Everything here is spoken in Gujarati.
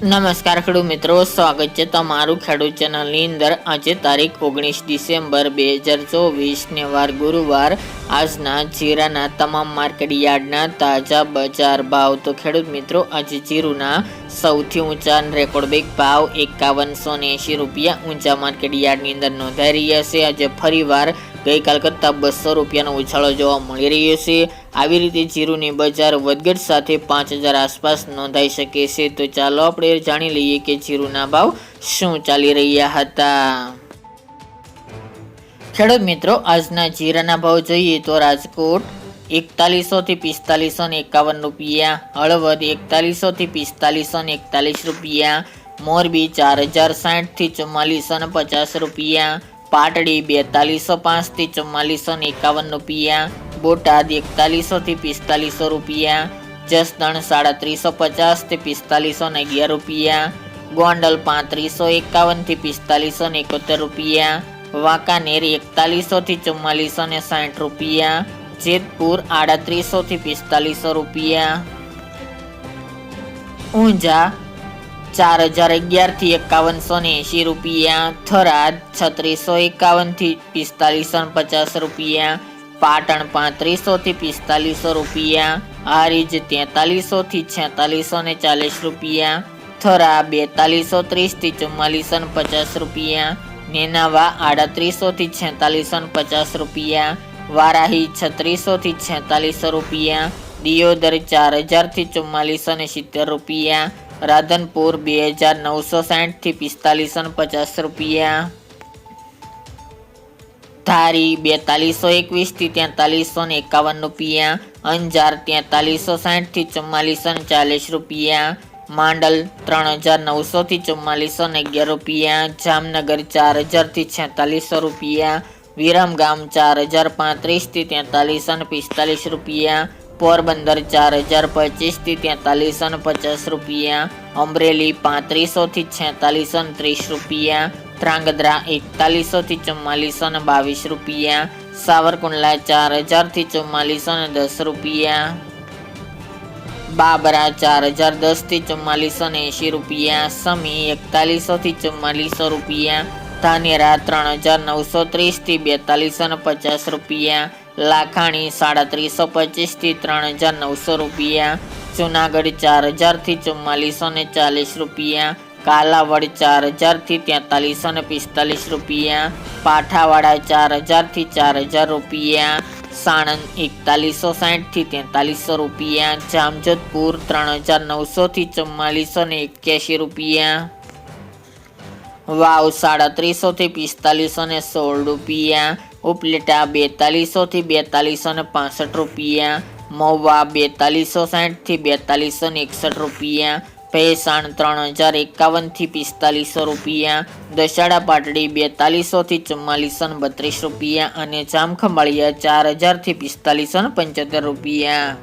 નમસ્કાર ખેડૂત મિત્રો, સ્વાગત છે તમારું ખેડૂત ચેનલની અંદર. આજે તારીખ ઓગણીસ ડિસેમ્બર બે હજાર ચોવીસ ને વાર ગુરુવાર. આજના જીરાના તમામ માર્કેટ યાર્ડના તાજા બજાર ભાવ. તો ખેડૂત મિત્રો, આજે જીરુના સૌથી ઊંચા રેકોર્ડ બેક ભાવ એકાવનસો ને એંશી રૂપિયા ઊંચા માર્કેટ યાર્ડની અંદર નોંધાઈ રહ્યા છે. આજે ફરીવાર ગઈકાલ કરતાં બસો રૂપિયાનો ઉછાળો જોવા મળી રહ્યો છે. આવી રીતે જીરુની બજાર વધઘટ સાથે પાંચ હજાર આસપાસ નોંધાઈ શકે છે. તો ચાલો આપણે જાણી લઈએ કે જીરુના ભાવ શું ચાલી રહ્યા હતા. ખેડૂત મિત્રો, આજના જીરાના ભાવ જોઈએ તો રાજકોટ એકતાલીસો થી પિસ્તાલીસો ને એકાવન રૂપિયા, હળવદ એકતાલીસો થી પિસ્તાલીસો ને એકતાલીસ રૂપિયા, મોરબી ચાર હજાર સાઠથી ચુમ્માલીસો ને પચાસ રૂપિયા પાટડી બેતાલીસો પાંચથી ચુમ્માલીસો ને એકાવન રૂપિયા બોટાદ એકતાલીસો થી પિસ્તાલીસો રૂપિયા, જસદણ સાડત્રીસો પચાસથી પિસ્તાલીસો ને અગિયાર રૂપિયા, ગોંડલ પાંત્રીસો એકાવનથી પિસ્તાલીસો ને એકોતેર રૂપિયા, વાંકાનેર એકતાલીસો થી ચુમ્માલીસો ને સાઠ રૂપિયા, જેતપુર આડત્રીસો થી પિસ્તાલીસો રૂપિયા. ઊંઝા ચાર હજાર અગિયારથી એકાવનસો ને એંશી રૂપિયા, થરાદ છત્રીસો એકાવનથી પિસ્તાલીસો પચાસ રૂપિયા, પાટણ પાંત્રીસો થી પિસ્તાલીસો રૂપિયા, હારીજ તેતાલીસો થી છેતાલીસો ને ચાલીસ રૂપિયા, થરા બેતાલીસો ત્રીસથી ચુમ્માલીસો ને પચાસ રૂપિયા, નેનાવા આડત્રીસો થી છેતાલીસો ને પચાસ રૂપિયા, વારાહી છત્રીસો થી છેતાલીસો રૂપિયા, દિયોદર ચાર હજારથી ચુમ્માલીસો ને સિત્તેર રૂપિયા રાધનપુર બે હજાર નવસો સાઠથી પિસ્તાલીસો પચાસ રૂપિયા. ધારી બેતાલીસો એકવીસથી તેતાલીસો ને એકાવન રૂપિયા. અંજાર તેતાલીસો સાઠથી ચુમ્માલીસો ને ચાલીસ રૂપિયા. માંડલ ત્રણ હજાર નવસોથી ચુમ્માલીસો ને અગિયાર રૂપિયા. જામનગર ચાર હજારથી છેતાલીસો રૂપિયા. વિરમગામ ચાર હજાર પાંત્રીસથી તેતાલીસો ને પિસ્તાલીસ રૂપિયા. પોરબંદર ચાર હજાર પચીસથી તેતાલીસો પચાસ રૂપિયા. અમરેલી પાંત્રીસો થી છેતાલીસો ત્રીસ રૂપિયા. ધ્રાંગધ્રા એકતાલીસો થી ચુમ્માલીસો બાવીસ રૂપિયા. સાવરકુંડલા ચાર હજારથી ચુમ્માલીસો દસ રૂપિયા. બાબરા ચાર હજાર દસથી ચુમ્માલીસો ને એંશી રૂપિયા. સમી એકતાલીસો થી ચુમ્માલીસો રૂપિયા. ધાનેરા ત્રણ હજાર નવસો ત્રીસથી બેતાલીસો પચાસ રૂપિયા. લાખાણી સાડત્રીસો પચીસથી ત્રણ હજાર નવસો રૂપિયા. જુનાગઢ ચાર હજારથી ચુમ્માલીસો ને ચાલીસ રૂપિયા. કાલાવડ ચાર હજારથી તેતાલીસો ને પિસ્તાલીસ રૂપિયા. પાઠાવાડા ચાર હજારથી ચાર હજાર રૂપિયા. સાણંદ એકતાલીસો સાહીઠથી તેતાલીસો રૂપિયા. જામજોધપુર ત્રણ હજાર નવસોથી ચુમ્માલીસો ને એક્યાસી રૂપિયા. વાવ સાડત્રીસોથી પિસ્તાલીસો ને સોળ રૂપિયા. ઉપલેટા બેતાલીસોથી બેતાલીસો ને પાસઠ રૂપિયા, મહુવા બેતાલીસો સાઠથી બેતાલીસો ને એકસઠ રૂપિયા, ભેસાણ ત્રણ હજાર એકાવનથી પિસ્તાલીસો રૂપિયા દશાડા પાટડી બેતાલીસોથી ચુમ્માલીસો ને બત્રીસ રૂપિયા અને જામખંભાળિયા ચાર હજારથી પિસ્તાલીસો ને પંચોતેર રૂપિયા.